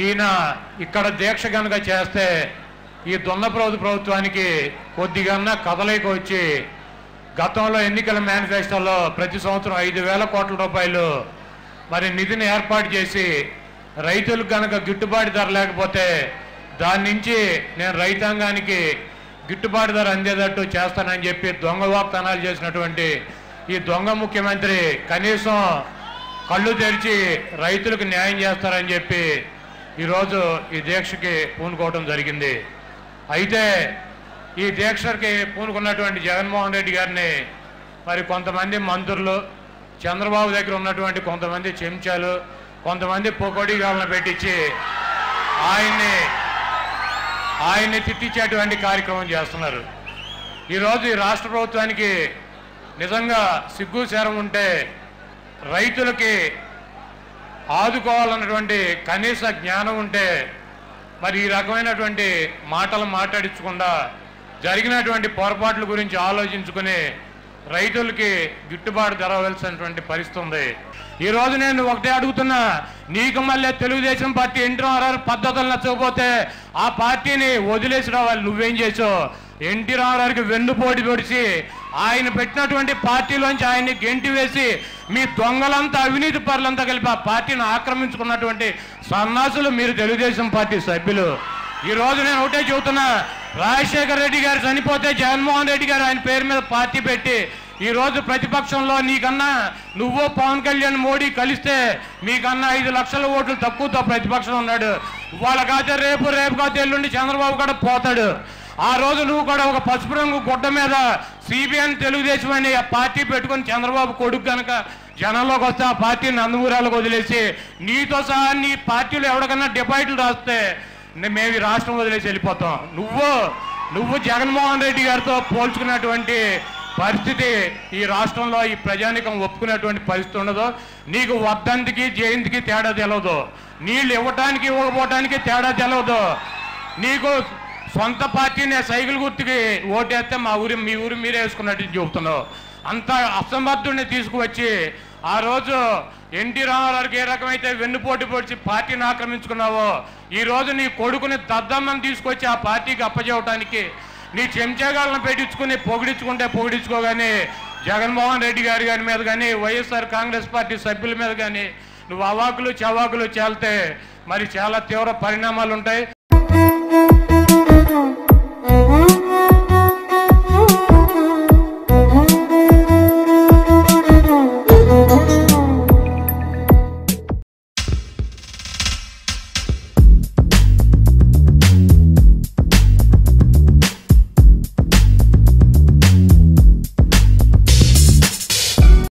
ఈయన ఇక్కడ దీక్ష కనుక చేస్తే ఈ దొన్న ప్రభుత్వానికి కొద్దిగన్నా కదలిక వచ్చి గతంలో ఎన్నికల మేనిఫెస్టోలో ప్రతి సంవత్సరం ఐదు వేల కోట్ల రూపాయలు మరి నిధిని ఏర్పాటు చేసి రైతులకు కనుక గిట్టుబాటు ధర లేకపోతే దాని నుంచి నేను రైతాంగానికి గిట్టుబాటు ధర అందేటట్టు చేస్తానని చెప్పి దొంగ వాగ్దానాలు చేసినటువంటి ఈ దొంగ ముఖ్యమంత్రి కనీసం కళ్ళు తెరిచి రైతులకు న్యాయం చేస్తారని చెప్పి ఈరోజు ఈ దీక్షకి పూనుకోవడం జరిగింది. అయితే ఈ దీక్షకి పూనుకున్నటువంటి జగన్మోహన్ రెడ్డి గారిని మరి కొంతమంది మంత్రులు చంద్రబాబు దగ్గర ఉన్నటువంటి కొంతమంది చెంచాలు కొంతమంది పొగడిగాలను పెట్టించి ఆయన్ని ఆయన్ని తిట్టించేటువంటి కార్యక్రమం చేస్తున్నారు. ఈరోజు ఈ రాష్ట్ర ప్రభుత్వానికి నిజంగా సిగ్గు సేరం ఉంటే రైతులకి ఆదుకోవాలన్నటువంటి కనీస జ్ఞానం ఉంటే మరి ఈ రకమైనటువంటి మాటలు మాట్లాడించకుండా జరిగినటువంటి పొరపాట్ల గురించి ఆలోచించుకుని రైతులకి గిట్టుబాటు ధర పరిస్థితి ఉంది. ఈ రోజు నేను ఒకటే అడుగుతున్నా నీకు మళ్ళీ తెలుగుదేశం పార్టీ ఎన్టీ రామారావు పద్ధతులు నచ్చకపోతే ఆ పార్టీని వదిలేసి రావాలి నువ్వేం చేసావు? ఎన్టీ రామారావుకి వెన్నుపోటు పొడిచి ఆయన పెట్టినటువంటి పార్టీలోంచి ఆయన్ని గెంటి వేసి మీ దొంగలంతా అవినీతి పరులంతా కలిపి ఆ పార్టీని ఆక్రమించుకున్నటువంటి సన్నాసులు మీరు తెలుగుదేశం పార్టీ సభ్యులు. ఈ రోజు నేను ఒకటే చెబుతున్నా రాజశేఖర రెడ్డి గారు చనిపోతే జగన్మోహన్ రెడ్డి గారు ఆయన పేరు మీద పార్టీ పెట్టి ఈ రోజు ప్రతిపక్షంలో నీకన్నా నువ్వు పవన్ కళ్యాణ్ మోడీ కలిస్తే మీకన్నా ఐదు లక్షల ఓట్లు తక్కువతో ప్రతిపక్షం ఉన్నాడు. వాళ్ళ కాతే రేపు రేపు కాతే ఎల్లుండి చంద్రబాబు కూడా పోతాడు. ఆ రోజు నువ్వు కూడా ఒక పసుపు రంగు గుడ్డ మీద సిబిఎన్ తెలుగుదేశం అనే ఆ పార్టీ పెట్టుకుని చంద్రబాబు కొడుకు కనుక జనంలోకి వస్తే ఆ పార్టీని నందమూరాలకు వదిలేసి నీతో సహా నీ పార్టీలో ఎవరికన్నా డిపాజిట్లు రాస్తే మేము ఈ రాష్ట్రం వదిలేసి వెళ్ళిపోతాం. నువ్వు నువ్వు జగన్మోహన్ రెడ్డి గారితో పోల్చుకున్నటువంటి పరిస్థితి ఈ రాష్ట్రంలో ఈ ప్రజానికం ఒప్పుకునేటువంటి పరిస్థితి ఉండదు. నీకు వర్ధంతికి జయంతికి తేడా తెలవదు. నీళ్ళు ఇవ్వటానికి ఇవ్వకపోవటానికి తేడా తెలవదు. నీకు సొంత పార్టీని సైకిల్ గుర్తుకి ఓటేస్తే మా ఊరి మీ ఊరు మీరే వేసుకున్నట్టు చెబుతున్నావు. అంత అసమర్థుడిని తీసుకువచ్చి ఆ రోజు ఎన్టీ రామారావుకి ఏ రకమైతే వెన్నుపోటు పొడిచి పార్టీని ఆక్రమించుకున్నావో ఈ రోజు నీ కొడుకుని దద్దమ్మని తీసుకొచ్చి ఆ పార్టీకి అప్పచెవటానికి నీ చెంచాగాళ్ళను పెట్టించుకుని పొగిడించుకుంటే పొగిడించుకోగానే జగన్మోహన్ రెడ్డి గారి గారి మీద కానీ వైఎస్ఆర్ కాంగ్రెస్ పార్టీ సభ్యుల మీద కానీ నువ్వు అవాకులు చవాకులు చేల్తే మరి చాలా తీవ్ర పరిణామాలు ఉంటాయి.